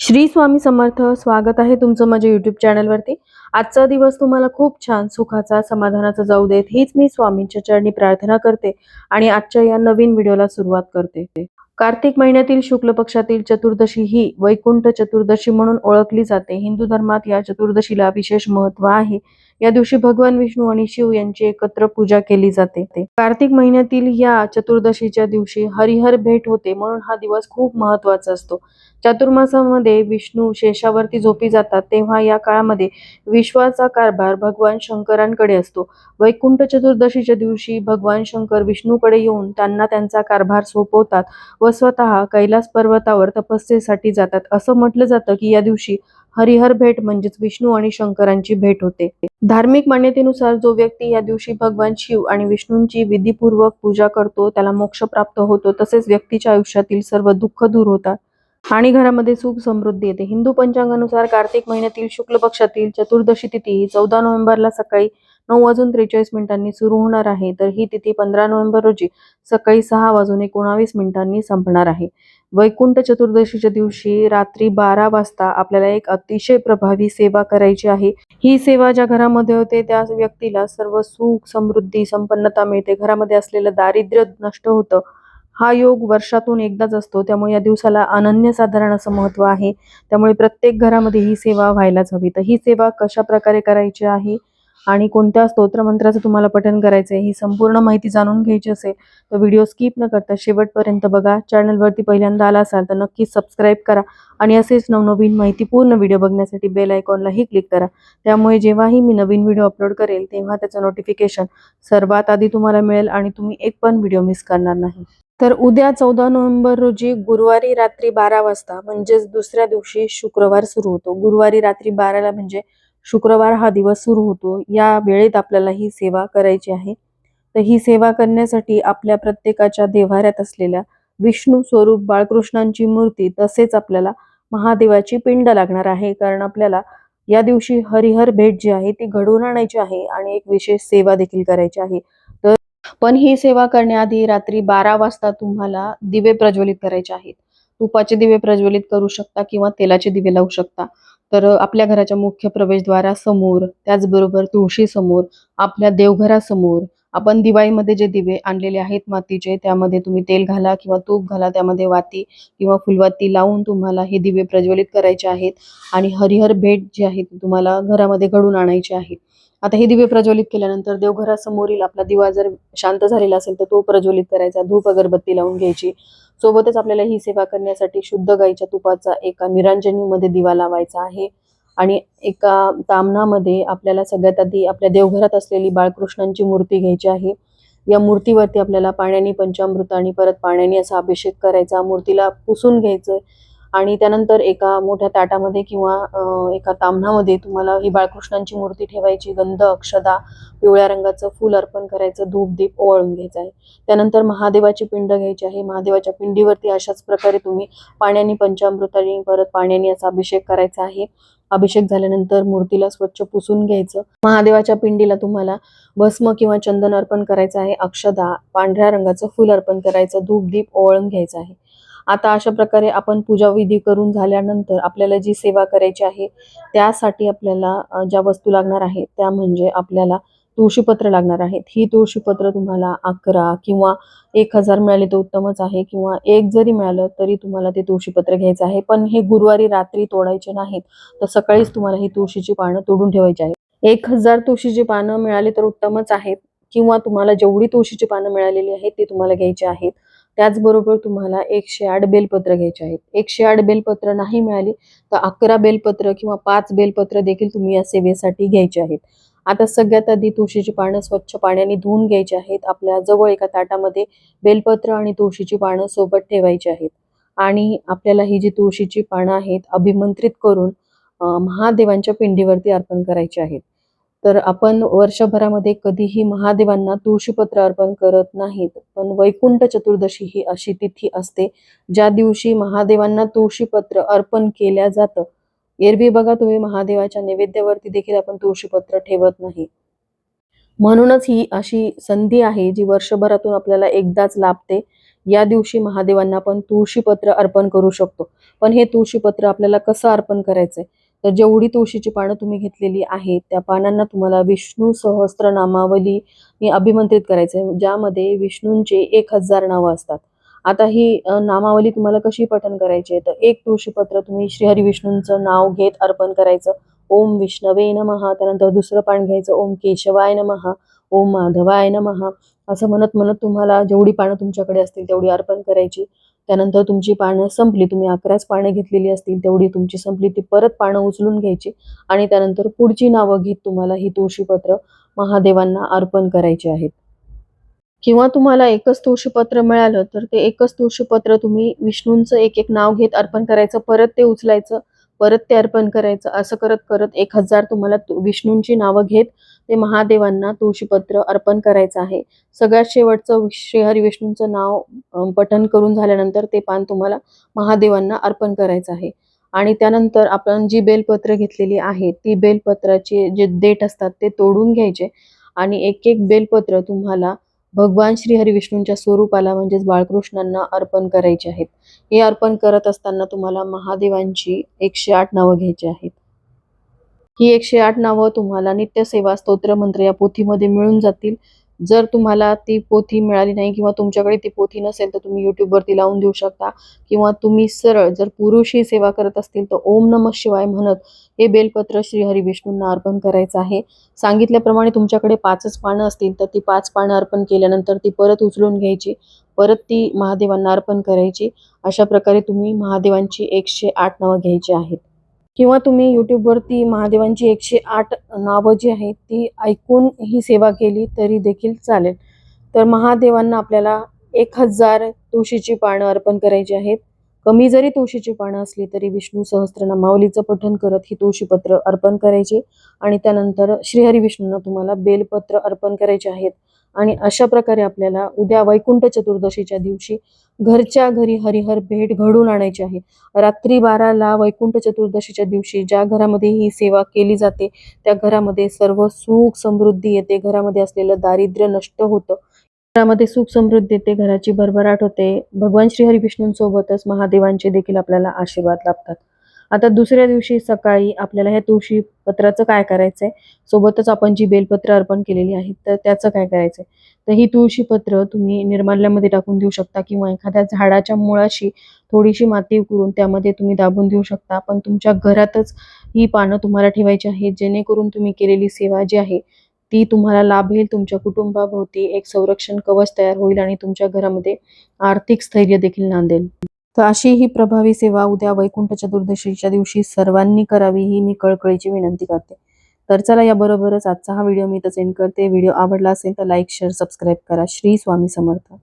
श्री स्वामी समर्थ स्वागत आहे तुमचं माझ्या युट्यूब चॅनलवरती आजचा दिवस तुम्हाला खूप छान सुखाचा समाधानाचा जाऊ देत हीच मी स्वामींच्या चरणी प्रार्थना करते आणि आजच्या या नवीन व्हिडिओला सुरुवात करते. कार्तिक महिन्यातील शुक्ल पक्षातील चतुर्दशी ही वैकुंठ चतुर्दशी म्हणून ओळखली जाते. हिंदू धर्मात या चतुर्दशीला विशेष महत्त्व आहे. या दिवशी भगवान विष्णू आणि शिव यांची एकत्र पूजा केली जाते. कार्तिक महिन्यातील या चतुर्दशीच्या दिवशी हरिहर भेट होते म्हणून हा दिवस खूप महत्त्वाचा असतो. चातुर्मासामध्ये विष्णू शेषावरती झोपी जातात तेव्हा या काळामध्ये विश्वाचा कारभार भगवान शंकरांकडे असतो. वैकुंठ चतुर्दशीच्या दिवशी भगवान शंकर विष्णूकडे येऊन त्यांना त्यांचा कारभार सोपवतात व स्वतः कैलास पर्वतावर तपस्येसाठी जातात. असं म्हटलं जातं की या दिवशी हरिहर भेट म्हणजेच विष्णू आणि शंकरांची भेट होते. धार्मिक मान्यतेनुसार जो व्यक्ती या दिवशी भगवान शिव आणि विष्णूंची विधीपूर्वक पूजा करतो त्याला मोक्ष प्राप्त होतो तसेच व्यक्तीच्या आयुष्यातील सर्व दुःख दूर होतात. आणि घरामध्ये सुख समृद्धी येते. हिंदू पंचांगानुसार कार्तिक महिन्यातील शुक्ल पक्षातील चतुर्दशी तिथी ही चौदा नोव्हेंबरला सकाळी नऊ वाजून त्रेचाळीस मिनिटांनी सुरू होणार आहे. तर ही तिथी पंधरा नोव्हेंबर रोजी सकाळी सहा वाजून एकोणावीस मिनिटांनी संपणार आहे. वैकुंठ चतुर्दशीच्या दिवशी रात्री बारा वाजता आपल्याला एक अतिशय प्रभावी सेवा करायची आहे. ही सेवा ज्या घरामध्ये होते त्या व्यक्तीला सर्व सुख समृद्धी संपन्नता मिळते. घरामध्ये असलेलं दारिद्र्य नष्ट होतं. हा योग वर्षातून एकदाच असतो. त्यामुळे या दिवसाला अनन्यसाधारण असं महत्त्व आहे. त्यामुळे प्रत्येक घरामध्ये ही सेवा व्हायलाच हवी. तर ही सेवा कशा प्रकारे करायची आहे आणि कोणत्या स्तोत्रमंत्राचं तुम्हाला पठन करायचं आहे ही संपूर्ण माहिती जाणून घ्यायची असेल तर व्हिडिओ स्किप न करता शेवटपर्यंत बघा. चॅनलवरती पहिल्यांदा आला असाल तर नक्कीच सबस्क्राईब करा आणि असेच नवनवीन माहिती पूर्ण व्हिडिओ बघण्यासाठी बेल आयकॉनलाही क्लिक करा. त्यामुळे जेव्हाही मी नवीन व्हिडिओ अपलोड करेल तेव्हा त्याचं नोटिफिकेशन सर्वात आधी तुम्हाला मिळेल आणि तुम्ही एक पण व्हिडिओ मिस करणार नाही. तर उद्या चौदा नोव्हेंबर रोजी गुरुवारी रात्री बारा वाजता म्हणजेच दुसऱ्या दिवशी शुक्रवार सुरू होतो. गुरुवारी रात्री बाराला म्हणजे शुक्रवार हा दिवस सुरू होतो. या वेळेत आपल्याला ही सेवा करायची आहे. तर ही सेवा करण्यासाठी आपल्या प्रत्येकाच्या देव्हाऱ्यात असलेल्या विष्णू स्वरूप बाळकृष्णांची मूर्ती तसेच आपल्याला महादेवाची पिंड लागणार आहे. कारण आपल्याला या दिवशी हरिहर भेट जी आहे ती घडवून आणायची आहे आणि एक विशेष सेवा देखील करायची आहे. पण ही सेवा करण्याआधी रात्री बारा वाजता तुम्हाला दिवे प्रज्वलित करायचे आहेत. तुपाचे दिवे प्रज्वलित करू शकता किंवा तेलाचे दिवे लावू शकता. तर आपल्या घराच्या मुख्य प्रवेशद्वारासमोर त्याचबरोबर तुळशी समोर आपल्या देवघरासमोर आपण दिवाळीमध्ये जे दिवे आणलेले आहेत मातीचे त्यामध्ये तुम्ही तेल घाला किंवा तूप घाला त्यामध्ये वाती किंवा फुलवाती लावून तुम्हाला हे दिवे प्रज्वलित करायचे आहेत. आणि हरिहर भेट जी आहे ती तुम्हाला घरामध्ये घडून आणायची आहे. आता हे दिवे प्रज्वलित केल्यानंतर देवघरासमोरील आपला दिवा जर शांत झालेला असेल तर तो प्रज्वलित करायचा धूप अगरबत्ती लावून घ्यायची. सोबतच आपल्याला ही सेवा करण्यासाठी शुद्ध गाईच्या तुपाचा एका निरांजनीमध्ये दिवा लावायचा आहे. आणि एका तामणामध्ये आपल्याला सगळ्यात आधी आपल्या देवघरात असलेली बाळकृष्णांची मूर्ती घ्यायची आहे. या मूर्तीवरती आपल्याला पाण्याने पंचामृत आणि परत पाण्याने असा अभिषेक करायचा. मूर्तीला पुसून घ्यायचं. आणि त्यानंतर एका मोठ्या ताटामध्ये किंवा एका तांबणामध्ये तुम्हाला ही बाळकृष्णांची मूर्ती ठेवायची गंध अक्षदा पिवळ्या रंगाचं फूल अर्पण करायचं धूप दीप ओवाळून घ्यायचं आहे. त्यानंतर महादेवाची पिंड घ्यायची आहे. महादेवाच्या पिंडीवरती अशाच प्रकारे तुम्ही पाण्याने पंचामृताने परत पाण्याने असा अभिषेक करायचा आहे. अभिषेक झाल्यानंतर मूर्तीला स्वच्छ पुसून घ्यायचं. महादेवाच्या पिंडीला तुम्हाला भस्म किंवा चंदन अर्पण करायचं आहे. अक्षदा पांढऱ्या रंगाचं फूल अर्पण करायचं धूप दीप ओवाळून घ्यायचं आहे. आता अशा प्रकारे आपण पूजा विधी करून झाल्यानंतर आपल्याला जी सेवा करायची आहे त्यासाठी आपल्याला ज्या वस्तू लागणार आहेत त्या म्हणजे आपल्याला तुळशीपत्र लागणार आहेत. ही तुळशीपत्र तुम्हाला अकरा किंवा एक हजार मिळाले तर उत्तमच आहे किंवा एक जरी मिळालं तरी तुम्हाला ते तुळशीपत्र घ्यायचं आहे. पण हे गुरुवारी रात्री तोडायचे नाहीत तर सकाळीच तुम्हाला ही तुळशीची पानं तोडून ठेवायची आहेत. एक हजार तुळशीची पानं मिळाली तर उत्तमच आहेत किंवा तुम्हाला जेवढी तुळशीची पानं मिळालेली आहेत ती तुम्हाला घ्यायची आहेत. त्याचबरोबर तुम्हाला एकशे आठ बेलपत्र घ्यायचे आहेत. एकशे आठ बेलपत्र नाही मिळाली तर अकरा बेलपत्र किंवा पाच बेलपत्र देखील तुम्ही या सेवेसाठी घ्यायचे आहेत. आता सगळ्यात आधी तुळशीची पानं स्वच्छ पाण्याने धुवून घ्यायची आहेत. आपल्या जवळ एका ताटामध्ये बेलपत्र आणि तुळशीची पानं सोबत ठेवायची आहेत. आणि आपल्याला ही जी तुळशीची पानं आहेत अभिमंत्रित करून महादेवांच्या पिंडीवरती अर्पण करायची आहेत. तर आपण वर्षभरामध्ये कधीही महादेवांना तुळशीपत्र अर्पण करत नाहीत. पण वैकुंठ चतुर्दशी ही अशी तिथी असते ज्या दिवशी महादेवांना तुळशीपत्र अर्पण केल्या जातं. एरवी बघा तुम्ही महादेवाच्या नैवेद्यावरती देखील आपण तुळशीपत्र ठेवत नाही. म्हणूनच ही अशी संधी आहे जी वर्षभरातून आपल्याला एकदाच लाभते. या दिवशी महादेवांना आपण तुळशीपत्र अर्पण करू शकतो. पण हे तुळशीपत्र आपल्याला कसं अर्पण करायचंय? तर जेवढी तुळशीची पानं तुम्ही घेतलेली आहेत त्या पानांना तुम्हाला विष्णू सहस्त्र नामावली अभिमंत्रित करायचंय ज्यामध्ये विष्णूंचे एक हजार नावं असतात. आता ही नामावली तुम्हाला कशी पठन करायची आहे? तर एक तुळशीपत्र तुम्ही श्रीहरी विष्णूंचं नाव घेत अर्पण करायचं. ओम विष्णवे नमहा त्यानंतर दुसरं पान घ्यायचं. ओम केशवाय नमहा ओम माधवाय नमहा असं म्हणत म्हणत तुम्हाला जेवढी पानं तुमच्याकडे असतील तेवढी अर्पण करायची. त्यानंतर तुमची पानं संपली. तुम्ही अकराच पानं घेतलेली असतील तेवढी तुमची संपली. ती परत पानं उचलून घ्यायची आणि त्यानंतर पुढची नावं घेत तुम्हाला ही तुळशीपत्र महादेवांना अर्पण करायची आहेत. किंवा तुम्हाला एकच तुळशीपत्र मिळालं तर ते एकच तुळशीपत्र तुम्ही विष्णूंचं एक एक नाव घेत अर्पण करायचं. परत ते उचलायचं परत ते अर्पण करायचं. असं करत करत एक हजार तुम्हाला विष्णूंची नावं घेत ते महादेवांना तुळशीपत्र अर्पण करायचं आहे. सगळ्यात शेवटचं श्रीहरी विष्णूंचं नाव पठन करून झाल्यानंतर ते पान तुम्हाला महादेवांना अर्पण करायचं आहे. आणि त्यानंतर आपण जी बेलपत्र घेतलेली आहे ती बेलपत्राचे जे देठ असतात ते तोडून घ्यायचे आणि एक एक बेलपत्र तुम्हाला भगवान श्री विष्णूंच्या स्वरूपाला म्हणजेच बाळकृष्णांना अर्पण करायचे आहेत. हे अर्पण करत असताना तुम्हाला महादेवांची एकशे आठ नावं घ्यायची आहेत. ही एकशे आठ नावं तुम्हाला नित्यसेवा स्तोत्र मंत्र या पोथीमध्ये मिळून जातील. जर तुम्हाला ती पोथी मिळाली नाही किंवा तुमच्याकडे ती पोथी नसेल तर तुम्ही युट्यूबवरती लावून देऊ शकता. किंवा तुम्ही सरळ जर पुरुष ही सेवा करत असतील तर ओम नम शिवाय म्हणत हे बेलपत्र श्री हरी विष्णूंना अर्पण करायचं आहे. सांगितल्याप्रमाणे तुमच्याकडे पाचच पानं असतील तर ती पाच पानं अर्पण केल्यानंतर ती परत उचलून घ्यायची. परत ती महादेवांना अर्पण करायची. अशा प्रकारे तुम्ही महादेवांची एकशे आठ नावं घ्यायची आहेत. किंवा तुम्ही यूट्यूबवरती महादेवांची एकशे आठ नावं जी आहेत ती ऐकून ही सेवा केली तरी देखील चालेल. तर महादेवांना आपल्याला एक हजार तुळशीची पानं अर्पण करायची आहेत. कमी जरी तुळशीची पानं असली तरी विष्णू सहस्त्रनामावलीचं पठण करत ही तुळशीपत्र अर्पण करायची. आणि त्यानंतर श्रीहरी विष्णूंना तुम्हाला बेलपत्र अर्पण करायचे आहेत. आणि अशा प्रकारे आपल्याला उद्या वैकुंठ चतुर्दशीच्या दिवशी घरच्या घरी हरिहर भेट घडून आणायची आहे. रात्री बाराला वैकुंठ चतुर्दशीच्या दिवशी ज्या घरामध्ये ही सेवा केली जाते त्या घरामध्ये सर्व सुख समृद्धी येते. घरामध्ये असलेलं दारिद्र्य नष्ट होतं. घरामध्ये सुख समृद्धी येते घराची भरभराट होते. भगवान श्री हरिविष्णूंसोबतच महादेवांचे देखील आपल्याला आशीर्वाद लाभतात. आता दुसऱ्या दिवशी सकाळी आपल्याला ह्या तुळशी पत्राचं काय करायचंय? सोबतच आपण जी बेलपत्र अर्पण केलेली आहेत तर त्याचं काय करायचंय? तर ही तुळशी पत्र तुम्ही निर्माल्यामध्ये टाकून देऊ शकता किंवा एखाद्या झाडाच्या मुळाशी थोडीशी माती उकरून त्यामध्ये तुम्ही दाबून देऊ शकता. पण तुमच्या घरातच ही पानं तुम्हाला ठेवायची आहेत जेणेकरून तुम्ही केलेली सेवा जी आहे ती तुम्हाला लाभेल तुमच्या कुटुंबाभोवती एक संरक्षण कवच तयार होईल आणि तुमच्या घरामध्ये आर्थिक स्थैर्य देखील नांदेल. तर अशी ही प्रभावी सेवा उद्या वैकुंठ चतुर्दशीच्या दिवशी सर्वांनी करावी ही मी कळकळीची विनंती करते. तर चला याबरोबरच आजचा हा व्हिडिओ मी इथं सेंड करते. व्हिडिओ आवडला असेल तर लाईक शेअर सबस्क्राईब करा. श्री स्वामी समर्थ.